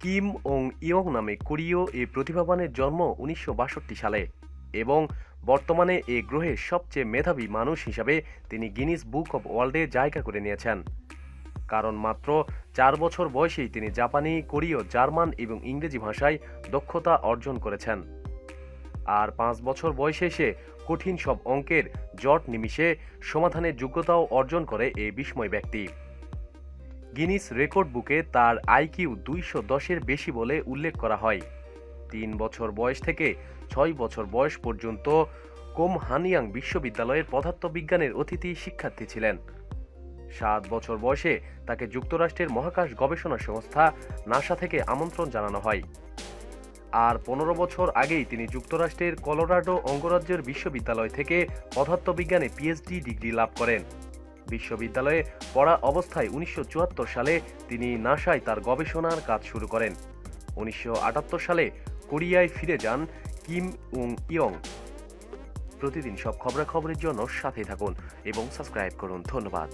Kim ওং young নামে কোরীয় এই প্রতিভাবানের জন্ম উনিশশো বাষট্টি সালে এবং বর্তমানে এ গ্রহের সবচেয়ে মেধাবী মানুষ হিসাবে তিনি গিনিস বুক অব ওয়ার্ল্ডে জায়গা করে নিয়েছেন। কারণ মাত্র চার বছর বয়সেই তিনি জাপানি, কোরীয়, জার্মান এবং ইংরেজি ভাষায় দক্ষতা অর্জন করেছেন। আর পাঁচ বছর বয়সে সে কঠিন সব অঙ্কের জট নিমিষে সমাধানের যোগ্যতাও অর্জন করে এই বিস্ময় ব্যক্তি। গিনিস রেকর্ড বুকে তার আইকিউ দুইশো দশের বেশি বলে উল্লেখ করা হয়। তিন বছর বয়স থেকে ছয় বছর বয়স পর্যন্ত কোম হানিয়াং বিশ্ববিদ্যালয়ের পদার্থবিজ্ঞানের অতিথি শিক্ষার্থী ছিলেন। সাত বছর বয়সে তাকে যুক্তরাষ্ট্রের মহাকাশ গবেষণা সংস্থা নাসা থেকে আমন্ত্রণ জানানো হয়। আর পনেরো বছর আগেই তিনি যুক্তরাষ্ট্রের কলোরাডো অঙ্গরাজ্যের বিশ্ববিদ্যালয় থেকে পদার্থবিজ্ঞানে পিএইচডি ডিগ্রি লাভ করেন। বিশ্ববিদ্যালয়ে পড়া অবস্থায় উনিশশো চুয়াত্তর সালে তিনি নাসায় তার গবেষণার কাজ শুরু করেন। উনিশশো আটাত্তর সালে কোরিয়ায় ফিরে যান কিম উং ইয়ং। প্রতিদিন সব খবরাখবরের জন্য সাথে থাকুন এবং সাবস্ক্রাইব করুন। ধন্যবাদ।